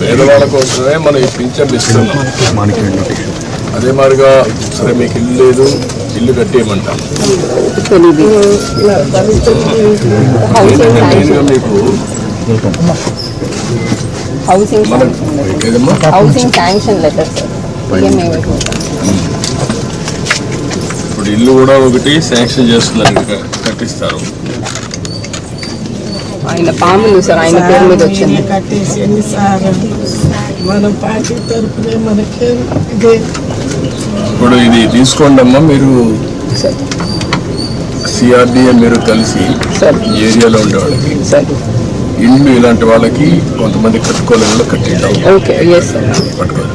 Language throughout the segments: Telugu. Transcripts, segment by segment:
పేదవాళ్ళ కోసమే మనం ఈ పింఛన్ ఇస్తున్నాం. అదే మాదిరిగా సరే మీకు ఇల్లు లేదు ఇల్లు కట్టేయమంటాం. మెయిన్గా మీకు housing housing sanction letter sir ఇప్పుడు ఇల్లు కూడా ఒకటి శాంక్షన్ చేస్తున్నారు కట్టిస్తారు. ఆయన పాములు సార్ ఆయన పేరు మీద వచ్చింది. కట్టేసి ఎన్నిసార్లు మన పార్టీ తరఫునే మనకే ఇదే. ఇప్పుడు ఇది తీసుకోండి అమ్మా మీరు సార్. సిఆర్డిఏ మీరు కలిసి సార్. ఈ ఏరియాలో ఉండే వాళ్ళకి సార్. ఇల్లు ఇలాంటి వాళ్ళకి కొంతమంది కట్టుకోలేని కట్టిద్దాం సార్ పట్టుకోవాలి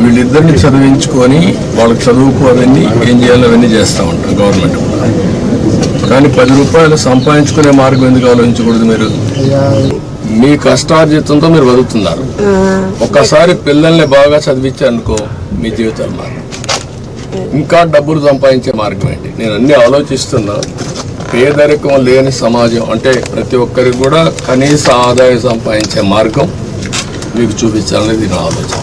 వీళ్ళిద్దరిని చదివించుకొని వాళ్ళకి చదువుకోవాలని అవన్నీ ఏం చేయాలో అవన్నీ చేస్తూ ఉంటాం గవర్నమెంట్. కానీ పది రూపాయలు సంపాదించుకునే మార్గం ఎందుకు ఆలోచించకూడదు మీరు? మీ కష్టార్జితంతో మీరు బతుకుతున్నారు. ఒక్కసారి పిల్లల్ని బాగా చదివించారనుకో మీ జీవితాలు మార్గం ఇంకా డబ్బులు సంపాదించే మార్గం ఏంటి? నేను అన్ని ఆలోచిస్తున్నా. పేదరికం లేని సమాజం అంటే ప్రతి ఒక్కరికి కూడా కనీస ఆదాయం సంపాదించే మార్గం మీకు చూపించాలనేది నా ఆలోచన.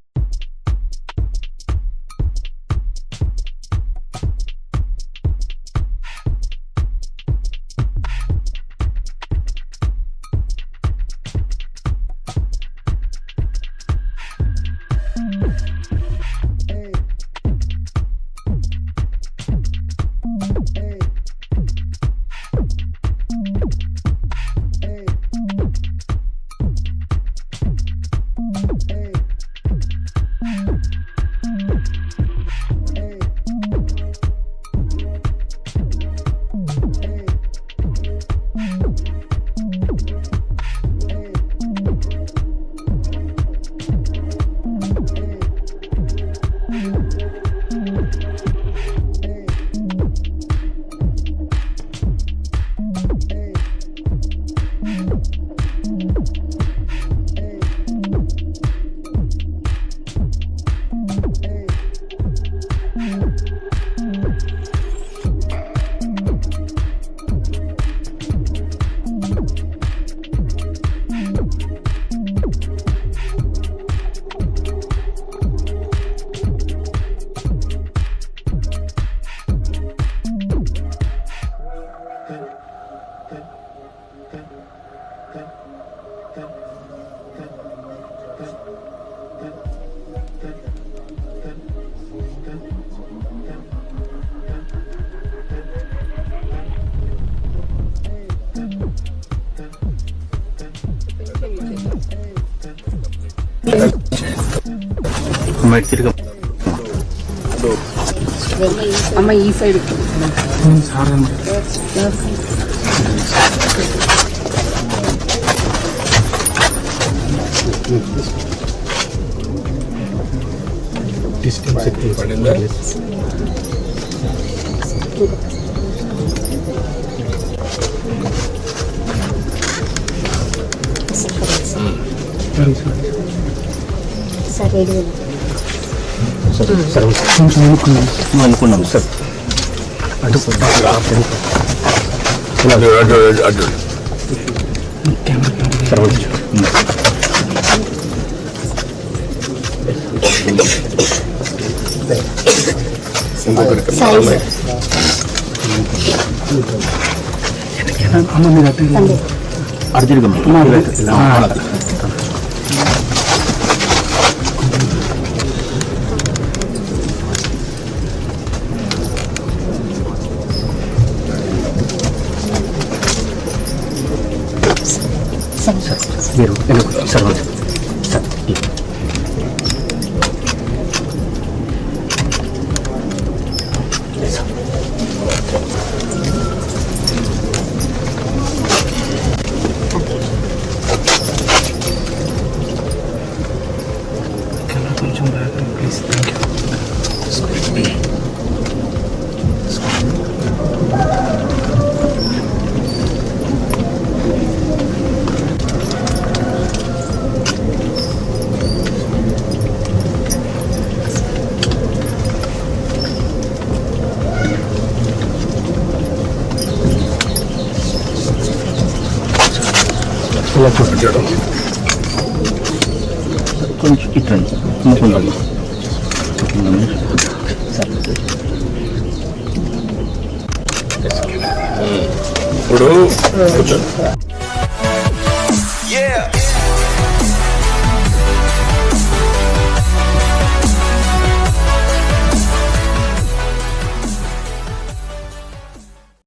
అమ్మ ఈ side distance it is less. అనుకున్నాం సార్ అటు అటు అటు అటు camera サイズ。Please, thank you. It's great to be here. It's great. これはちょっと。これ切ったんです。もうこんなります。 블루. 그렇죠. Yeah.